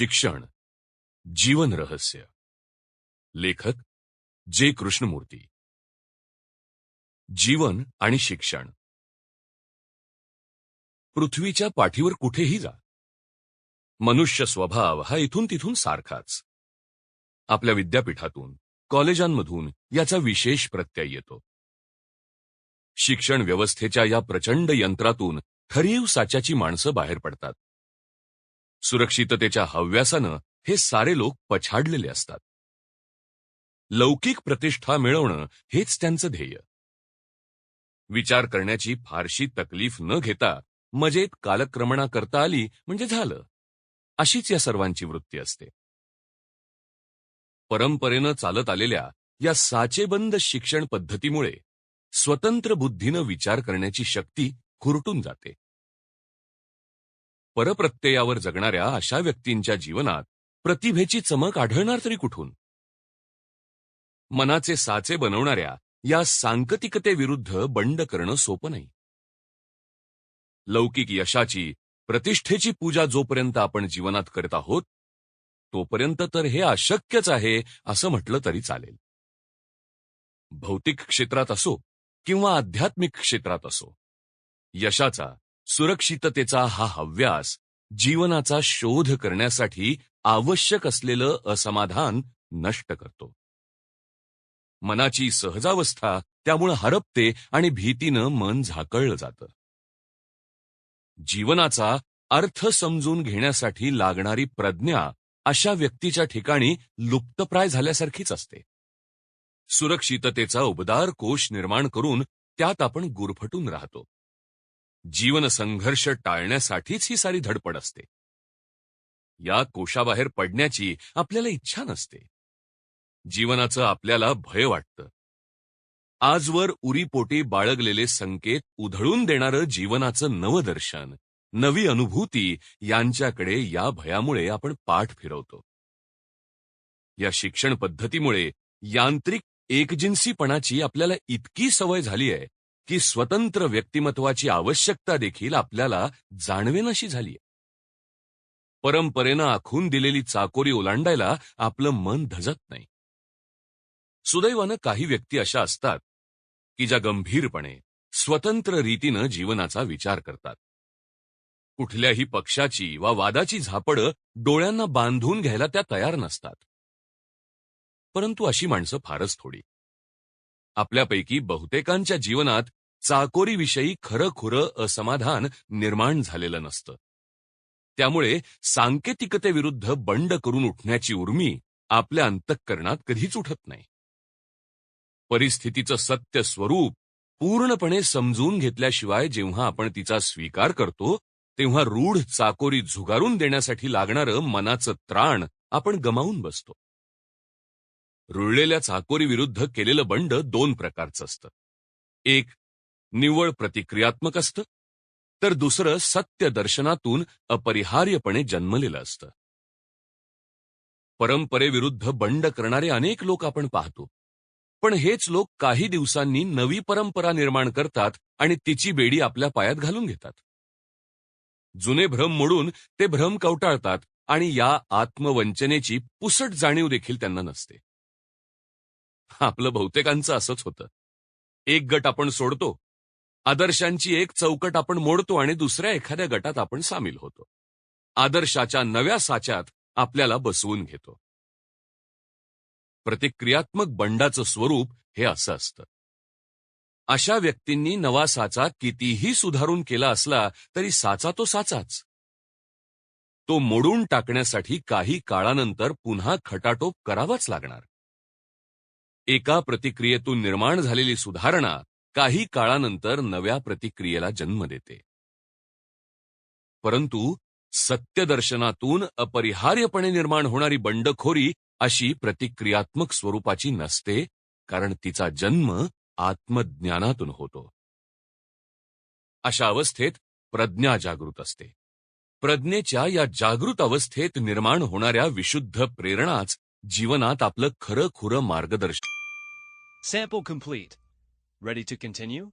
शिक्षण जीवन रहस्य. लेखक जे. कृष्णमूर्ती. जीवन आणि शिक्षण. पृथ्वीच्या पाठीवर कुठेही जा. मनुष्य स्वभाव हा इथून तिथून सारखाच. आपल्या विद्यापीठातून कॉलेजांमधून याचा विशेष प्रत्यय येतो. शिक्षण व्यवस्थेच्या या प्रचंड यंत्रातून खरीव साच्याची माणसं बाहेर पडतात. सुरक्षिततेच्या हव्यासानं हे सारे लोक पछाडलेले असतात. लौकिक प्रतिष्ठा मिळवणं हेच त्यांचं ध्येय. विचार करण्याची फारशी तकलीफ न घेता मजेत कालक्रमणा करता आली म्हणजे झालं. अशीच या सर्वांची वृत्ती असते. परंपरेनं चालत आलेल्या या साचेबंद शिक्षण पद्धतीमुळे स्वतंत्र बुद्धीनं विचार करण्याची शक्ती खुरटून जाते. परप्रत्ययावर जगणाऱ्या अशा व्यक्तींच्या जीवनात प्रतिभेची चमक आढळणार तरी कुठून? मनाचे साचे बनवणाऱ्या या सांकतिकतेविरुद्ध बंड करणं सोपं नाही. लौकिक यशाची प्रतिष्ठेची पूजा जोपर्यंत आपण जीवनात करत आहोत तोपर्यंत तर हे अशक्यच आहे असं म्हटलं तरी चालेल. भौतिक क्षेत्रात असो किंवा आध्यात्मिक क्षेत्रात असो यशाचा सुरक्षिततेचा हा हव्यास जीवनाचा शोध करण्यासाठी आवश्यक असलेलं असमाधान नष्ट करतो. मनाची सहजावस्था त्यामुळं हरपते आणि भीतीनं मन झाकळलं जातं. जीवनाचा अर्थ समजून घेण्यासाठी लागणारी प्रज्ञा अशा व्यक्तीच्या ठिकाणी लुप्तप्राय झाल्यासारखीच असते. सुरक्षिततेचा उबदार कोश निर्माण करून त्यात आपण गुरफटून राहतो. जीवन संघर्ष टाळण्यासाठीच ही सारी धडपड असते. या कोशाबाहेर पडण्याची आपल्याला इच्छा नसते. जीवनाचं आपल्याला भय वाटतं. आजवर उरीपोटी बाळगलेले संकेत उधळून देणारं जीवनाचं नवदर्शन नवी अनुभूती यांच्याकडे या भयामुळे आपण पाठ फिरवतो. या शिक्षण पद्धतीमुळे यांत्रिक एकजिन्सीपणाची आपल्याला इतकी सवय झाली आहे की स्वतंत्र व्यक्तिमत्वाची आवश्यकता देखील आपल्याला जाणवेनाशी झाली परंपरेनं आखून दिलेली चाकोरी ओलांडायला आपलं मन धजत नाही. सुदैवानं काही व्यक्ती अशा असतात की ज्या गंभीरपणे स्वतंत्र रीतीनं जीवनाचा विचार करतात. कुठल्याही पक्षाची वा वादाची झापडं डोळ्यांना बांधून घ्यायला त्या तयार नसतात. परंतु अशी माणसं फारच थोडी. आपल्यापैकी बहुतेकांच्या जीवनात चाकोरीविषयी खरंखुरं असमाधान निर्माण झालेलं नसतं. त्यामुळे सांकेतिकतेविरुद्ध बंड करून उठण्याची उर्मी आपल्या अंतःकरणात कधीच उठत नाही. परिस्थितीचं सत्य स्वरूप पूर्णपणे समजून घेतल्याशिवाय जेव्हा आपण तिचा स्वीकार करतो तेव्हा रूढ चाकोरी झुगारून देण्यासाठी लागणारं मनाचं त्राण आपण गमावून बसतो. रुळलेल्या चाकोरीविरुद्ध केलेलं बंड दोन प्रकारचं असतं. एक निव्वळ प्रतिक्रियात्मक असतं. तर दुसरं सत्य दर्शनातून अपरिहार्यपणे जन्मलेलं असतं. परंपरेविरुद्ध बंड करणारे अनेक लोक आपण पाहतो. पण हेच लोक काही दिवसांनी नवी परंपरा निर्माण करतात आणि तिची बेडी आपल्या पायात घालून घेतात. जुने भ्रम मोडून ते भ्रम कवटाळतात आणि या आत्मवंचनेची पुसट जाणीव देखील त्यांना नसते. आपलं बहुतेकांचं असंच होतं. एक गट आपण सोडतो आदर्शांची एक चौकट आपण मोडतो आणि दुसऱ्या एखाद्या गटात आपण सामील होतो. आदर्शाच्या नव्या साच्यात आपल्याला बसवून घेतो. प्रतिक्रियात्मक बंडाचं स्वरूप हे असं असतं. अशा व्यक्तींनी नवा साचा कितीही सुधारून केला असला तरी साचा तो साचाच. तो मोडून टाकण्यासाठी काही काळानंतर पुन्हा खटाटोप करावाच लागणार. एका प्रतिक्रियेतून निर्माण झालेली सुधारणा काही काळानंतर नव्या प्रतिक्रियेला जन्म देते. परंतु सत्यदर्शनातून अपरिहार्यपणे निर्माण होणारी बंडखोरी अशी प्रतिक्रियात्मक स्वरूपाची नसते कारण तिचा जन्म आत्मज्ञानातून होतो. अशा अवस्थेत प्रज्ञा जागृत असते. प्रज्ञेच्या या जागृत अवस्थेत निर्माण होणाऱ्या विशुद्ध प्रेरणाच जीवनात आपलं खरं खुरं मार्गदर्शन sample complete Ready to continue?